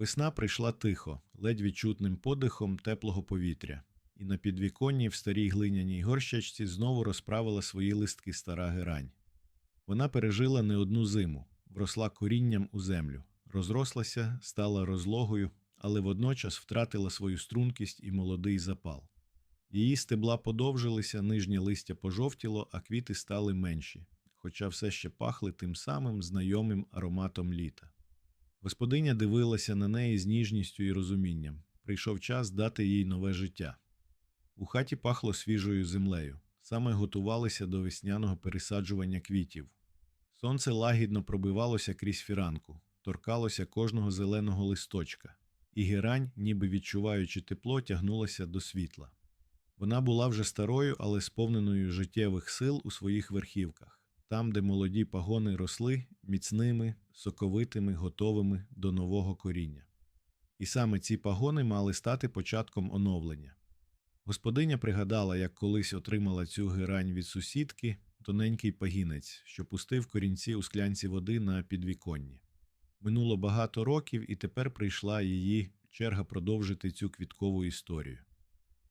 Весна прийшла тихо, ледь відчутним подихом теплого повітря, і на підвіконні в старій глиняній горщачці знову розправила свої листки стара герань. Вона пережила не одну зиму, вросла корінням у землю, розрослася, стала розлогою, але водночас втратила свою стрункість і молодий запал. Її стебла подовжилися, нижнє листя пожовтіло, а квіти стали менші, хоча все ще пахли тим самим знайомим ароматом літа. Господиня дивилася на неї з ніжністю і розумінням. Прийшов час дати їй нове життя. У хаті пахло свіжою землею, саме готувалися до весняного пересаджування квітів. Сонце лагідно пробивалося крізь фіранку, торкалося кожного зеленого листочка, і герань, ніби відчуваючи тепло, тягнулася до світла. Вона була вже старою, але сповненою життєвих сил у своїх верхівках, там, де молоді пагони росли міцними, соковитими, готовими до нового коріння. І саме ці пагони мали стати початком оновлення. Господиня пригадала, як колись отримала цю герань від сусідки, тоненький пагінець, що пустив корінці у склянці води на підвіконні. Минуло багато років, і тепер прийшла її черга продовжити цю квіткову історію.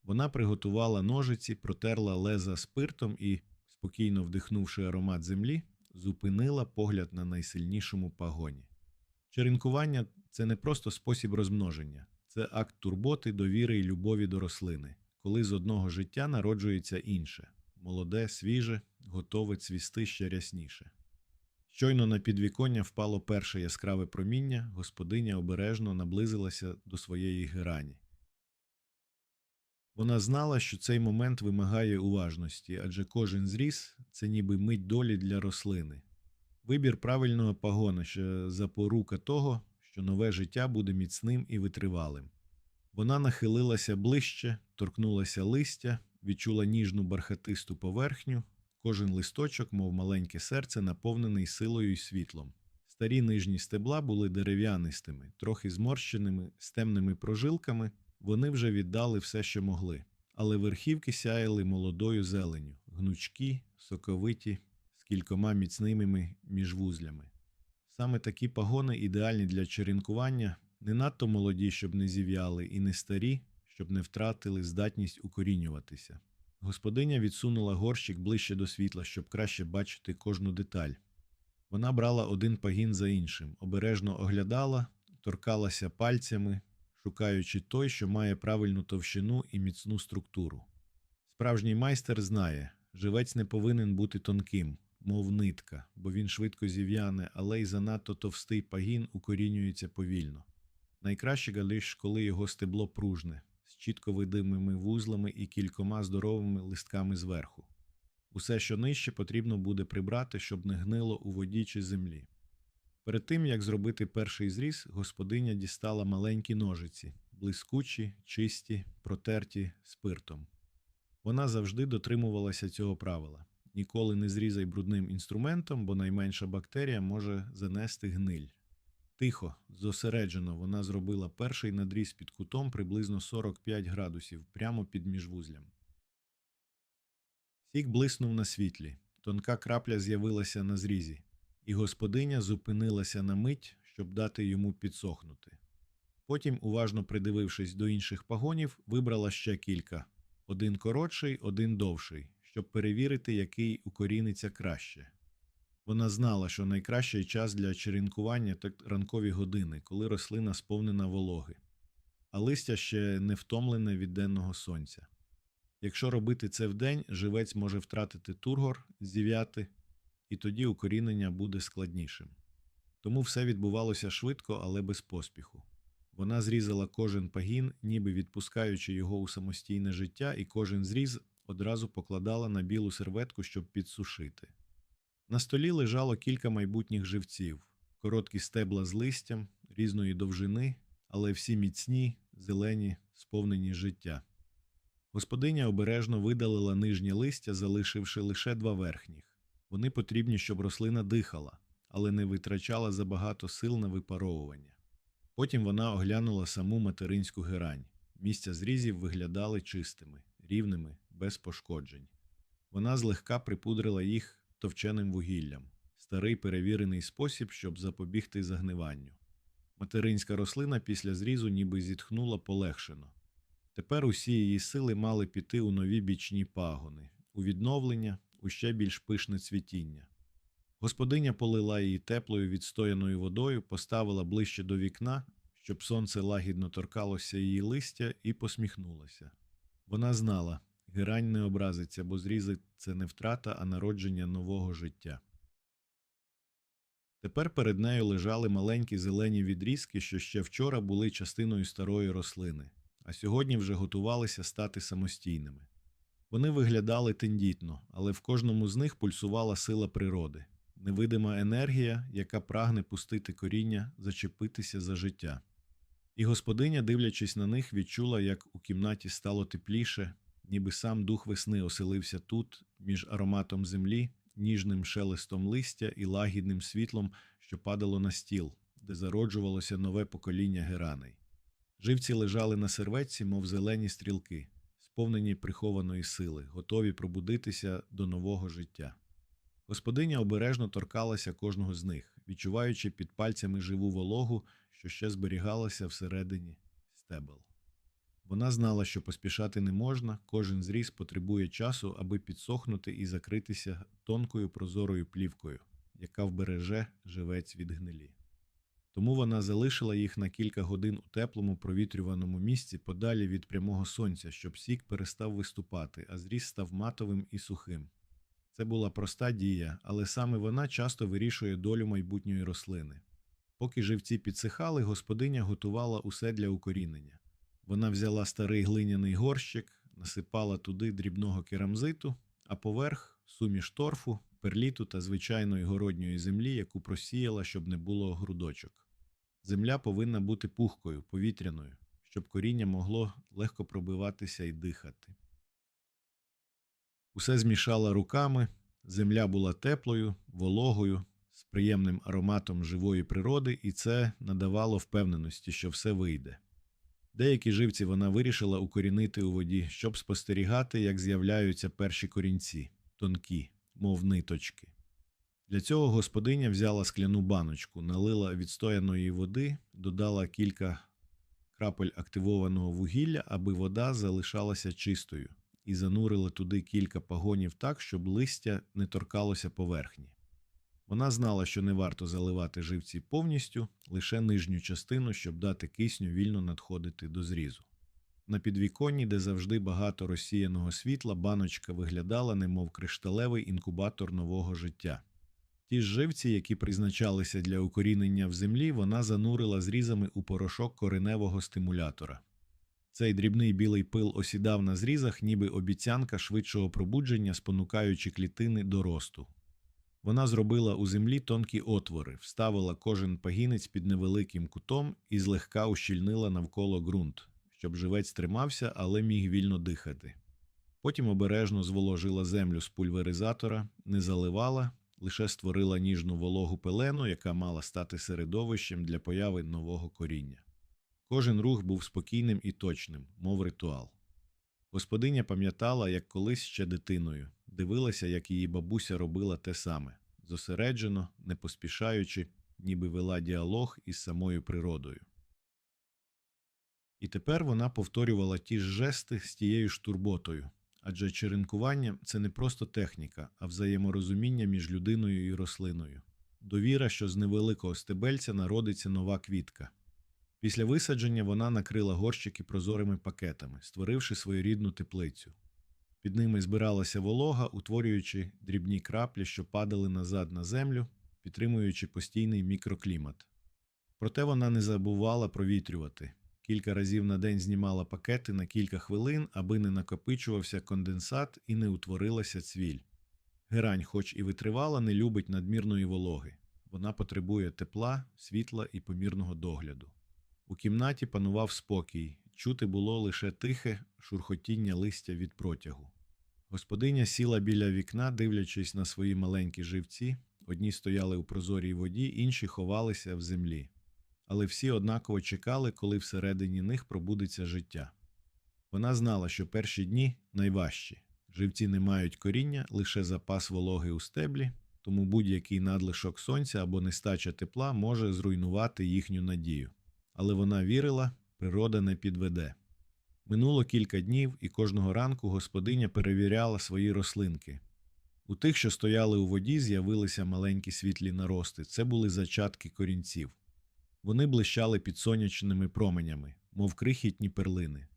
Вона приготувала ножиці, протерла леза спиртом і, спокійно вдихнувши аромат землі, зупинила погляд на найсильнішому пагоні. Черенкування це не просто спосіб розмноження, це акт турботи, довіри і любові до рослини, коли з одного життя народжується інше молоде, свіже, готове цвісти ще рясніше. Щойно на підвіконня впало перше яскраве проміння, господиня обережно наблизилася до своєї герані. Вона знала, що цей момент вимагає уважності, адже кожен зріз це ніби мить долі для рослини. Вибір правильного пагона ще запорука того, що нове життя буде міцним і витривалим. Вона нахилилася ближче, торкнулася листя, відчула ніжну бархатисту поверхню, кожен листочок, мов маленьке серце, наповнений силою й світлом. Старі нижні стебла були дерев'янистими, трохи зморщеними, з темними прожилками, вони вже віддали все, що могли, але верхівки сяяли молодою зеленю, гнучкі, соковиті, з кількома міцними міжвузлями. Саме такі пагони ідеальні для черенкування, не надто молоді, щоб не зів'яли, і не старі, щоб не втратили здатність укорінюватися. Господиня відсунула горщик ближче до світла, щоб краще бачити кожну деталь. Вона брала один пагін за іншим, обережно оглядала, торкалася пальцями, шукаючи той, що має правильну товщину і міцну структуру. Справжній майстер знає, живець не повинен бути тонким, мов нитка, бо він швидко зів'яне, але й занадто товстий пагін укорінюється повільно. Найкраще галиш, коли його стебло пружне, з чітко видимими вузлами і кількома здоровими листками зверху. Усе, що нижче, потрібно буде прибрати, щоб не гнило у воді чи землі. Перед тим, як зробити перший зріз, господиня дістала маленькі ножиці, блискучі, чисті, протерті спиртом. Вона завжди дотримувалася цього правила ніколи не зрізай брудним інструментом, бо найменша бактерія може занести гниль. Тихо, зосереджено вона зробила перший надріз під кутом приблизно 45 градусів, прямо під міжвузлям. Сік блиснув на світлі, тонка крапля з'явилася на зрізі, і господиня зупинилася на мить, щоб дати йому підсохнути. Потім, уважно придивившись до інших пагонів, вибрала ще кілька один коротший, один довший, щоб перевірити, який укоріниться краще. Вона знала, що найкращий час для черенкування – так ранкові години, коли рослина сповнена вологи, а листя ще не втомлене від денного сонця. Якщо робити це вдень, живець може втратити тургор, зів'яти, і тоді укорінення буде складнішим. Тому все відбувалося швидко, але без поспіху. Вона зрізала кожен пагін, ніби відпускаючи його у самостійне життя, і кожен зріз одразу покладала на білу серветку, щоб підсушити. На столі лежало кілька майбутніх живців, короткі стебла з листям, різної довжини, але всі міцні, зелені, сповнені життя. Господиня обережно видалила нижнє листя, залишивши лише два верхніх. Вони потрібні, щоб рослина дихала, але не витрачала забагато сил на випаровування. Потім вона оглянула саму материнську герань. Місця зрізів виглядали чистими, рівними, без пошкоджень. Вона злегка припудрила їх товченим вугіллям, старий перевірений спосіб, щоб запобігти загниванню. Материнська рослина після зрізу ніби зітхнула полегшено. Тепер усі її сили мали піти у нові бічні пагони, у відновлення, у ще більш пишне цвітіння. Господиня полила її теплою відстояною водою, поставила ближче до вікна, щоб сонце лагідно торкалося її листя, і посміхнулася. Вона знала, герань не образиться, бо зрізи це не втрата, а народження нового життя. Тепер перед нею лежали маленькі зелені відрізки, що ще вчора були частиною старої рослини, а сьогодні вже готувалися стати самостійними. Вони виглядали тендітно, але в кожному з них пульсувала сила природи, невидима енергія, яка прагне пустити коріння, зачепитися за життя. І господиня, дивлячись на них, відчула, як у кімнаті стало тепліше, ніби сам дух весни оселився тут, між ароматом землі, ніжним шелестом листя і лагідним світлом, що падало на стіл, де зароджувалося нове покоління гераней. Живці лежали на серветці, мов зелені стрілки, сповнені прихованої сили, готові пробудитися до нового життя. Господиня обережно торкалася кожного з них, відчуваючи під пальцями живу вологу, що ще зберігалася всередині стебел. Вона знала, що поспішати не можна, кожен зріз потребує часу, аби підсохнути і закритися тонкою прозорою плівкою, яка вбереже живець від гнилі. Тому вона залишила їх на кілька годин у теплому провітрюваному місці подалі від прямого сонця, щоб сік перестав виступати, а зріз став матовим і сухим. Це була проста дія, але саме вона часто вирішує долю майбутньої рослини. Поки живці підсихали, господиня готувала усе для укорінення. Вона взяла старий глиняний горщик, насипала туди дрібного керамзиту, а поверх суміш торфу, перліту та звичайної городньої землі, яку просіяла, щоб не було грудочок. Земля повинна бути пухкою, повітряною, щоб коріння могло легко пробиватися і дихати. Усе змішала руками, земля була теплою, вологою, з приємним ароматом живої природи, і це надавало впевненості, що все вийде. Деякі живці вона вирішила укорінити у воді, щоб спостерігати, як з'являються перші корінці, тонкі, мов ниточки. Для цього господиня взяла скляну баночку, налила відстояної води, додала кілька крапель активованого вугілля, аби вода залишалася чистою, і занурила туди кілька пагонів так, щоб листя не торкалося поверхні. Вона знала, що не варто заливати живці повністю, лише нижню частину, щоб дати кисню вільно надходити до зрізу. На підвіконні, де завжди багато розсіяного світла, баночка виглядала, немов кришталевий інкубатор нового життя. Ті ж живці, які призначалися для укорінення в землі, вона занурила зрізами у порошок кореневого стимулятора. Цей дрібний білий пил осідав на зрізах, ніби обіцянка швидшого пробудження, спонукаючи клітини до росту. Вона зробила у землі тонкі отвори, вставила кожен пагінець під невеликим кутом і злегка ущільнила навколо ґрунт, щоб живець тримався, але міг вільно дихати. Потім обережно зволожила землю з пульверизатора, не заливала, лише створила ніжну вологу пелену, яка мала стати середовищем для появи нового коріння. Кожен рух був спокійним і точним, мов ритуал. Господиня пам'ятала, як колись ще дитиною, дивилася, як її бабуся робила те саме, зосереджено, не поспішаючи, ніби вела діалог із самою природою. І тепер вона повторювала ті ж жести з тією ж турботою, адже черенкування це не просто техніка, а взаєморозуміння між людиною і рослиною, довіра, що з невеликого стебельця народиться нова квітка. Після висадження вона накрила горщики прозорими пакетами, створивши своєрідну теплицю. Під ними збиралася волога, утворюючи дрібні краплі, що падали назад на землю, підтримуючи постійний мікроклімат. Проте вона не забувала провітрювати. Кілька разів на день знімала пакети на кілька хвилин, аби не накопичувався конденсат і не утворилася цвіль. Герань, хоч і витривала, не любить надмірної вологи. Вона потребує тепла, світла і помірного догляду. У кімнаті панував спокій, чути було лише тихе шурхотіння листя від протягу. Господиня сіла біля вікна, дивлячись на свої маленькі живці, одні стояли у прозорій воді, інші ховалися в землі. Але всі однаково чекали, коли всередині них пробудеться життя. Вона знала, що перші дні найважчі. Живці не мають коріння, лише запас вологи у стеблі, тому будь-який надлишок сонця або нестача тепла може зруйнувати їхню надію. але вона вірила, природа не підведе. Минуло кілька днів, і кожного ранку господиня перевіряла свої рослинки. У тих, що стояли у воді, з'явилися маленькі світлі нарости. Це були зачатки корінців. Вони блищали під сонячними променями, мов крихітні перлини.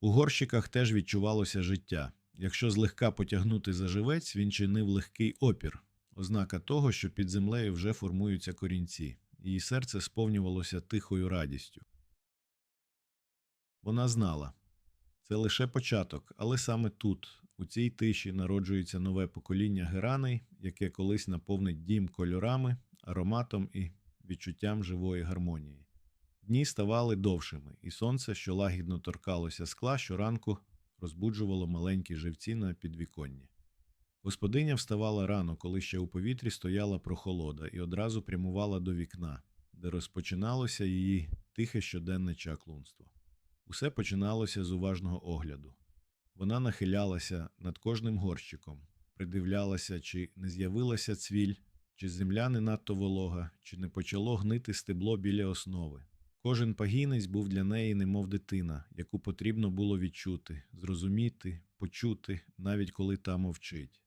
У горщиках теж відчувалося життя. Якщо злегка потягнути за живець, він чинив легкий опір, ознака того, що під землею вже формуються корінці. Її серце сповнювалося тихою радістю. Вона знала це лише початок, але саме тут, у цій тиші, народжується нове покоління гераней, яке колись наповнить дім кольорами, ароматом і відчуттям живої гармонії. Дні ставали довшими, і сонце, що лагідно торкалося скла, щоранку розбуджувало маленькі живці на підвіконні. Господиня вставала рано, коли ще у повітрі стояла прохолода, і одразу прямувала до вікна, де розпочиналося її тихе щоденне чаклунство. Усе починалося з уважного огляду. Вона нахилялася над кожним горщиком, придивлялася, чи не з'явилася цвіль, чи земля не надто волога, чи не почало гнити стебло біля основи. Кожен пагінець був для неї немов дитина, яку потрібно було відчути, зрозуміти, почути, навіть коли та мовчить.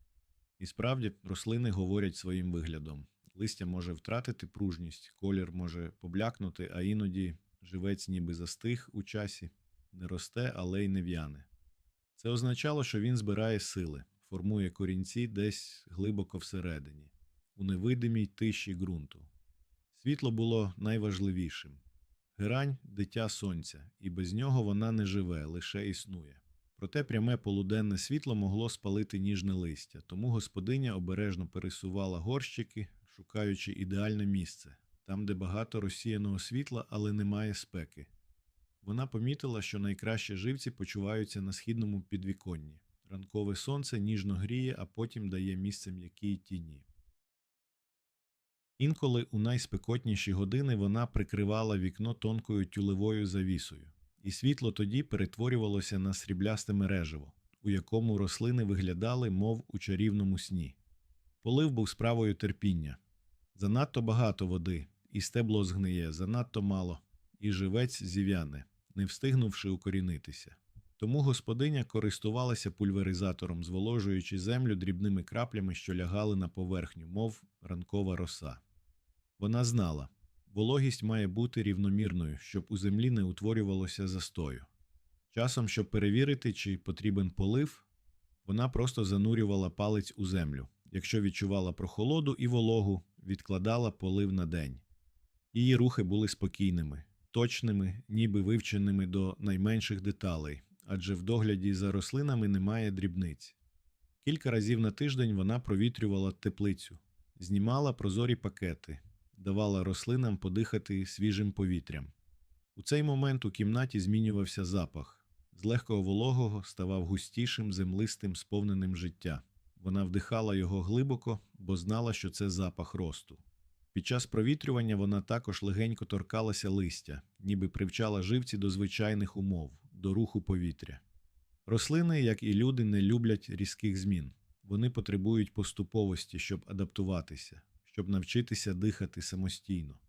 І справді рослини говорять своїм виглядом. Листя може втратити пружність, колір може поблякнути, а іноді живець ніби застиг у часі, не росте, але й не в'яне. Це означало, що він збирає сили, формує корінці десь глибоко всередині, у невидимій тиші ґрунту. Світло було найважливішим. Герань дитя сонця, і без нього вона не живе, лише існує. Проте пряме полуденне світло могло спалити ніжне листя, тому господиня обережно пересувала горщики, шукаючи ідеальне місце, там, де багато розсіяного світла, але немає спеки. Вона помітила, що найкраще живці почуваються на східному підвіконні. Ранкове сонце ніжно гріє, а потім дає місце м'якій тіні. Інколи у найспекотніші години вона прикривала вікно тонкою тюлевою завісою, і світло тоді перетворювалося на сріблясте мережево, у якому рослини виглядали, мов у чарівному сні. Полив був справою терпіння. Занадто багато води, і стебло згниє, занадто мало, і живець зів'яне, не встигнувши укорінитися. Тому господиня користувалася пульверизатором, зволожуючи землю дрібними краплями, що лягали на поверхню, мов ранкова роса. Вона знала, вологість має бути рівномірною, щоб у землі не утворювалося застою. Часом, щоб перевірити, чи потрібен полив, вона просто занурювала палець у землю. Якщо відчувала прохолоду і вологу, відкладала полив на день. Її рухи були спокійними, точними, ніби вивченими до найменших деталей, адже в догляді за рослинами немає дрібниць. Кілька разів на тиждень вона провітрювала теплицю, знімала прозорі пакети, давала рослинам подихати свіжим повітрям. У цей момент у кімнаті змінювався запах. З легкого вологого ставав густішим, землистим, сповненим життя. Вона вдихала його глибоко, бо знала, що це запах росту. Під час провітрювання вона також легенько торкалася листя, ніби привчала живці до звичайних умов, до руху повітря. Рослини, як і люди, не люблять різких змін. Вони потребують поступовості, щоб адаптуватися, щоб навчитися дихати самостійно.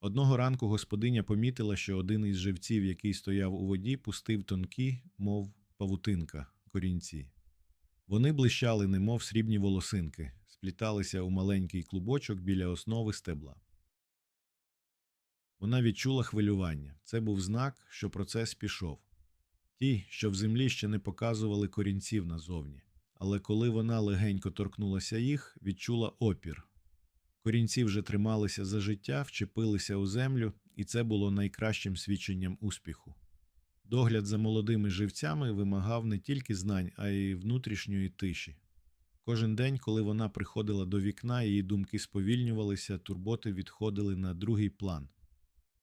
Одного ранку господиня помітила, що один із живців, який стояв у воді, пустив тонкі, мов павутинка, корінці. Вони блищали, немов срібні волосинки, спліталися у маленький клубочок біля основи стебла. Вона відчула хвилювання. Це був знак, що процес пішов. Ті, що в землі ще не показували корінців назовні, але коли вона легенько торкнулася їх, відчула опір. Корінці вже трималися за життя, вчепилися у землю, і це було найкращим свідченням успіху. Догляд за молодими живцями вимагав не тільки знань, а й внутрішньої тиші. Кожен день, коли вона приходила до вікна, її думки сповільнювалися, турботи відходили на другий план.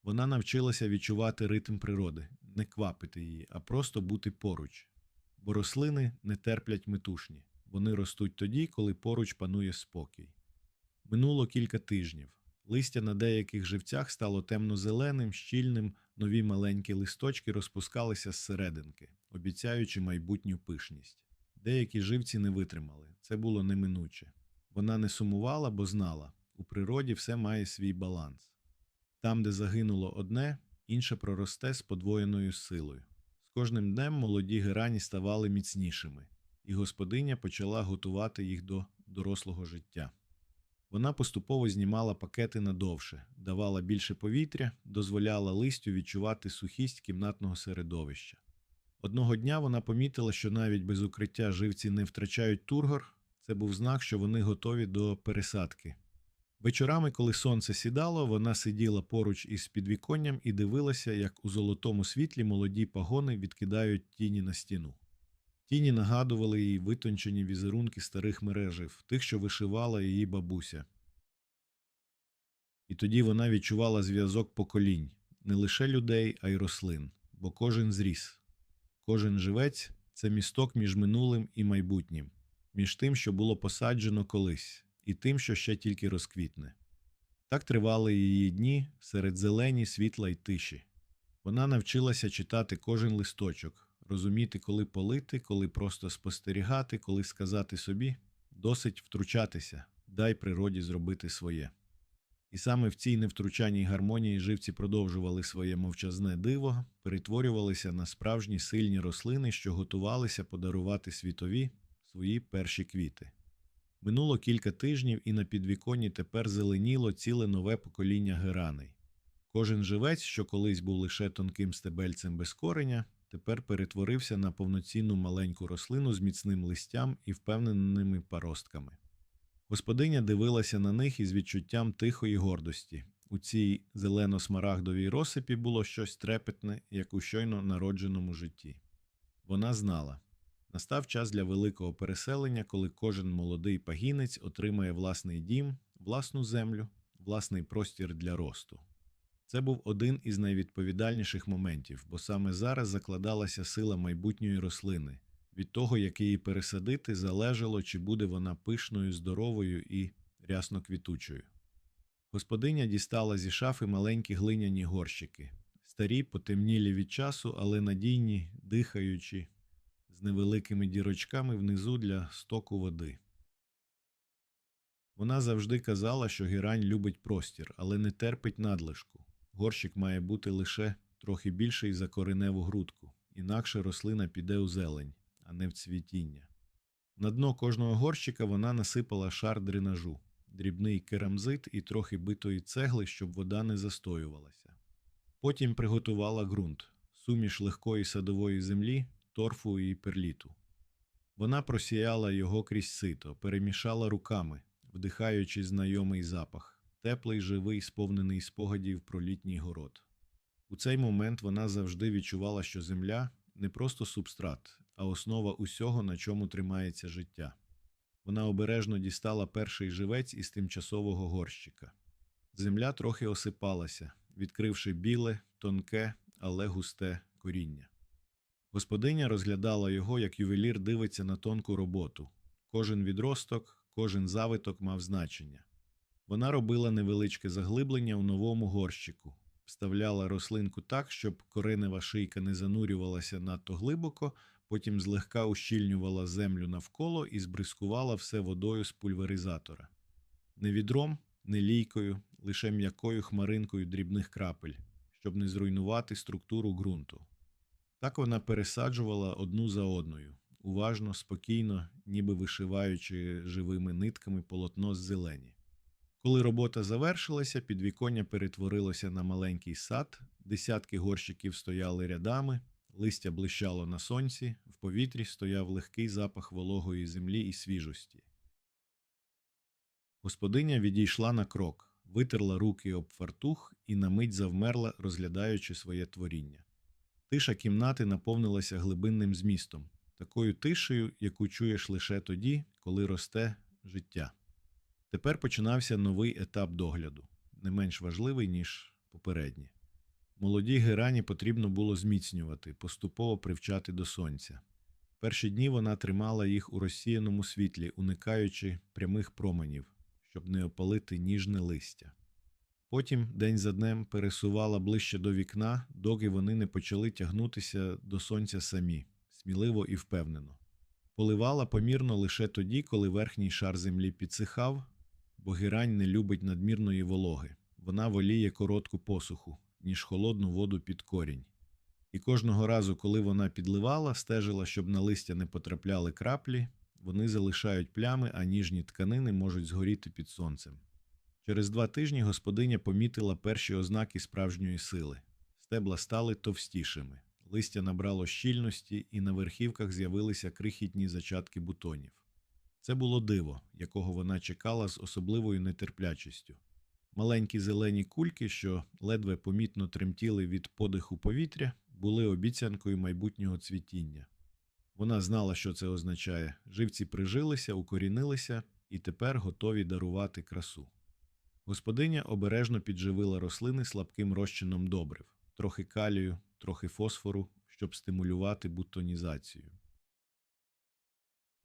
Вона навчилася відчувати ритм природи, не квапити її, а просто бути поруч. Бо рослини не терплять метушні, вони ростуть тоді, коли поруч панує спокій. Минуло кілька тижнів. Листя на деяких живцях стало темно-зеленим, щільним, нові маленькі листочки розпускалися зсерединки, обіцяючи майбутню пишність. Деякі живці не витримали, це було неминуче. Вона не сумувала, бо знала у природі все має свій баланс. Там, де загинуло одне, інше проросте з подвоєною силою. З кожним днем молоді герані ставали міцнішими, і господиня почала готувати їх до дорослого життя. Вона поступово знімала пакети надовше, давала більше повітря, дозволяла листю відчувати сухість кімнатного середовища. Одного дня вона помітила, що навіть без укриття живці не втрачають тургор. Це був знак, що вони готові до пересадки. Вечорами, коли сонце сідало, вона сиділа поруч із підвіконням і дивилася, як у золотому світлі молоді пагони відкидають тіні на стіну. Тіні нагадували їй витончені візерунки старих мережів, тих, що вишивала її бабуся. І тоді вона відчувала зв'язок поколінь не лише людей, а й рослин, бо кожен зріс. Кожен живець це місток між минулим і майбутнім, між тим, що було посаджено колись, і тим, що ще тільки розквітне. Так тривали її дні серед зелені, світла й тиші. Вона навчилася читати кожен листочок, розуміти, коли полити, коли просто спостерігати, коли сказати собі досить втручатися, дай природі зробити своє. І саме в цій невтручаній гармонії живці продовжували своє мовчазне диво, перетворювалися на справжні сильні рослини, що готувалися подарувати світові свої перші квіти. Минуло кілька тижнів, і на підвіконні тепер зеленіло ціле нове покоління гераней. Кожен живець, що колись був лише тонким стебельцем без кореня, тепер перетворився на повноцінну маленьку рослину з міцним листям і впевненими паростками. Господиня дивилася на них із відчуттям тихої гордості. У цій зелено-смарагдовій розсипі було щось трепетне, як у щойно народженому житті. Вона знала настав час для великого переселення, коли кожен молодий пагінець отримає власний дім, власну землю, власний простір для росту. Це був один із найвідповідальніших моментів, бо саме зараз закладалася сила майбутньої рослини. Від того, як її пересадити, залежало, чи буде вона пишною, здоровою і рясно квітучою. Господиня дістала зі шафи маленькі глиняні горщики, старі, потемнілі від часу, але надійні, дихаючі, з невеликими дірочками внизу для стоку води. Вона завжди казала, що герань любить простір, але не терпить надлишку. Горщик має бути лише трохи більший за кореневу грудку, інакше рослина піде у зелень, а не в цвітіння. На дно кожного горщика вона насипала шар дренажу, дрібний керамзит і трохи битої цегли, щоб вода не застоювалася. Потім приготувала ґрунт, суміш легкої садової землі, торфу і перліту. Вона просіяла його крізь сито, перемішала руками, вдихаючи знайомий запах, теплий, живий, сповнений спогадів про літній город. У цей момент вона завжди відчувала, що земля не просто субстрат, а основа усього, на чому тримається життя. Вона обережно дістала перший живець із тимчасового горщика. Земля трохи осипалася, відкривши біле, тонке, але густе коріння. Господиня розглядала його, як ювелір дивиться на тонку роботу. Кожен відросток, кожен завиток мав значення. Вона робила невеличке заглиблення у новому горщику, вставляла рослинку так, щоб коренева шийка не занурювалася надто глибоко, потім злегка ущільнювала землю навколо і збризкувала все водою з пульверизатора. Не відром, не лійкою, лише м'якою хмаринкою дрібних крапель, щоб не зруйнувати структуру ґрунту. Так вона пересаджувала одну за одною, уважно, спокійно, ніби вишиваючи живими нитками полотно з зелені. Коли робота завершилася, підвіконня перетворилося на маленький сад, десятки горщиків стояли рядами, листя блищало на сонці, в повітрі стояв легкий запах вологої землі і свіжості. Господиня відійшла на крок, витерла руки об фартух і на мить завмерла, розглядаючи своє творіння. Тиша кімнати наповнилася глибинним змістом, такою тишею, яку чуєш лише тоді, коли росте життя. Тепер починався новий етап догляду, не менш важливий, ніж попередні. Молоді герані потрібно було зміцнювати, поступово привчати до сонця. Перші дні вона тримала їх у розсіяному світлі, уникаючи прямих променів, щоб не опалити ніжне листя. Потім день за днем пересувала ближче до вікна, доки вони не почали тягнутися до сонця самі, сміливо і впевнено. Поливала помірно лише тоді, коли верхній шар землі підсихав, бо не любить надмірної вологи. Вона воліє коротку посуху, ніж холодну воду під корінь. І кожного разу, коли вона підливала, стежила, щоб на листя не потрапляли краплі, вони залишають плями, а ніжні тканини можуть згоріти під сонцем. Через два тижні господиня помітила перші ознаки справжньої сили. Стебла стали товстішими, листя набрало щільності, і на верхівках з'явилися крихітні зачатки бутонів. Це було диво, якого вона чекала з особливою нетерплячістю. Маленькі зелені кульки, що ледве помітно тремтіли від подиху повітря, були обіцянкою майбутнього цвітіння. Вона знала, що це означає. Живці прижилися, укорінилися і тепер готові дарувати красу. Господиня обережно підживила рослини слабким розчином добрив, трохи калію, трохи фосфору, щоб стимулювати бутонізацію.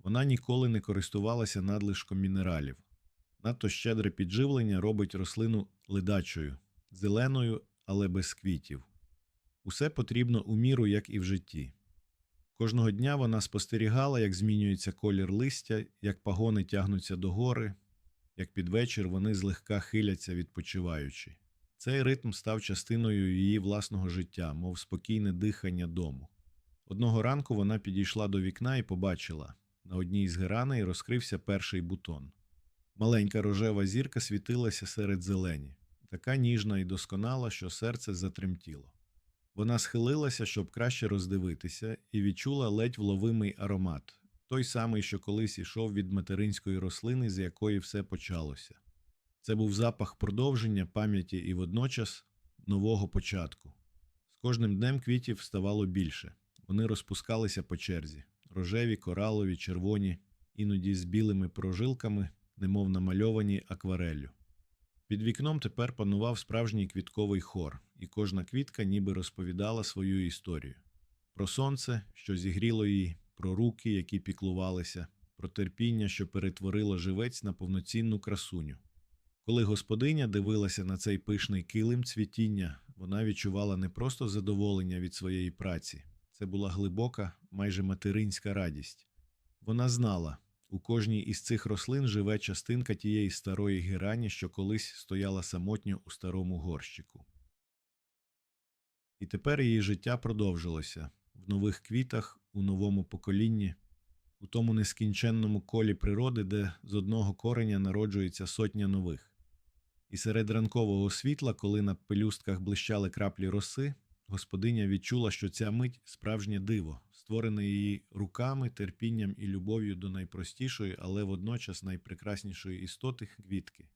Вона ніколи не користувалася надлишком мінералів. Надто щедре підживлення робить рослину ледачою, зеленою, але без квітів. Усе потрібно у міру, як і в житті. Кожного дня вона спостерігала, як змінюється колір листя, як пагони тягнуться до гори, як під вечір вони злегка хиляться відпочиваючи. Цей ритм став частиною її власного життя, мов спокійне дихання дому. Одного ранку вона підійшла до вікна і побачила на одній з гераней розкрився перший бутон. Маленька рожева зірка світилася серед зелені, така ніжна і досконала, що серце затремтіло. Вона схилилася, щоб краще роздивитися, і відчула ледь вловимий аромат, той самий, що колись ішов від материнської рослини, з якої все почалося. Це був запах продовження пам'яті і водночас нового початку. З кожним днем квітів ставало більше. Вони розпускалися по черзі рожеві, коралові, червоні, іноді з білими прожилками, немов намальовані аквареллю. Під вікном тепер панував справжній квітковий хор, і кожна квітка ніби розповідала свою історію про сонце, що зігріло її, про руки, які піклувалися, про терпіння, що перетворило живець на повноцінну красуню. Коли господиня дивилася на цей пишний килим цвітіння, вона відчувала не просто задоволення від своєї праці, це була глибока, майже материнська радість. Вона знала, у кожній із цих рослин живе частинка тієї старої герані, що колись стояла самотньо у старому горщику. І тепер її життя продовжилося в нових квітах, у новому поколінні, у тому нескінченному колі природи, де з одного кореня народжується сотня нових. І серед ранкового світла, коли на пелюстках блищали краплі роси, господиня відчула, що ця мить справжнє диво, створене її руками, терпінням і любов'ю до найпростішої, але водночас найпрекраснішої істоти квітки.